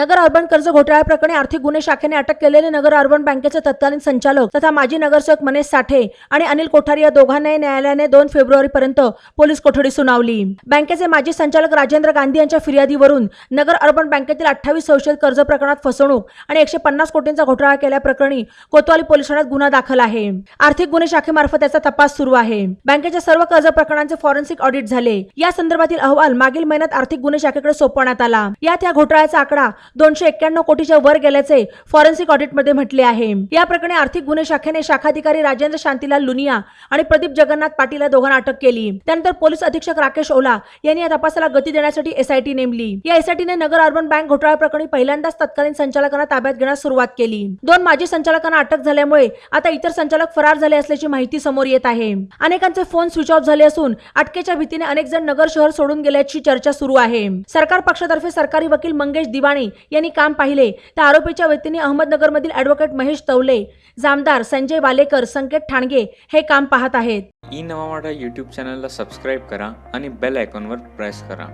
नगर urban कर्ज घोटाळ्याप्रकरणी आर्थिक गुन्हे शाखेने अटक केलेले नगर अर्बन बँकेचे तत्कालीन संचालक तथा माजी नगरसेवक मनेश साठे आणि अनिल कोठारी या दोघांनाही न्यायालयाने दोन फेब्रुवारी पर्यंत पोलीस कोठडी सुनावली. बँकेचे माजी संचालक राजेंद्र गांधी यांच्या फिर्यादीवरून नगर अर्बन बँकेतील अठ्ठावीस संशयित कर्ज प्रकरणात फसवणूक आणि एकशे पन्नास कोटींचा घोटाळा केल्याप्रकरणी कोतवाली पोलीस ठाण्यात गुन्हा दाखल आहे. आर्थिक गुन्हे शाखेमार्फत याचा तपास सुरू आहे. बँकेच्या सर्व कर्ज प्रकरणांचे फॉरेन्सिक ऑडिट झाले. या संदर्भातील अहवाल मागील महिन्यात आर्थिक गुन्हे शाखेकडे सोपवण्यात आला. यात या घोटाळ्याचा आकडा दोनशे एक्क्याण्णव कोटीच्या वर गेल्याचे फॉरेन्सिक ऑडिटमध्ये म्हटले आहे. या प्रकरणी आर्थिक गुन्हे शाखेने शाखाधिकारी राजेंद्र शांतीलाल लुनिया आणि प्रदीप जगन्नाथ पाटील या दोघांना अटक केली. त्यानंतर पोलीस अधीक्षक राकेश ओला यांनी या तपासाला गती देण्यासाठी एसआयटी नेमली. या एसआयटीने नगर अर्बन बँक घोटाळा प्रकरणी पहिल्यांदाच तत्कालीन संचालकांना ताब्यात घेण्यास सुरुवात केली. दोन माजी संचालकांना अटक झाल्यामुळे आता इतर संचालक फरार झाले असल्याची माहिती समोर येत आहे. अनेकांचे फोन स्विच ऑफ झाले असून अटकेच्या भीतीने अनेक जण नगर शहर सोडून गेल्याची चर्चा सुरू आहे. सरकार पक्षातर्फे सरकारी वकील मंगेश दिवाणी यांनी काम पाहिले. तर आरोपीच्या वतीने अहमदनगरमधील ॲडव्होकेट महेश तवले जामदार संजय वालेकर संकेत ठाणगे हे काम पाहत आहेत. ई नवा यूट्यूब चॅनलला सबस्क्राईब करा आणि बेल आयकॉनवर प्रेस करा.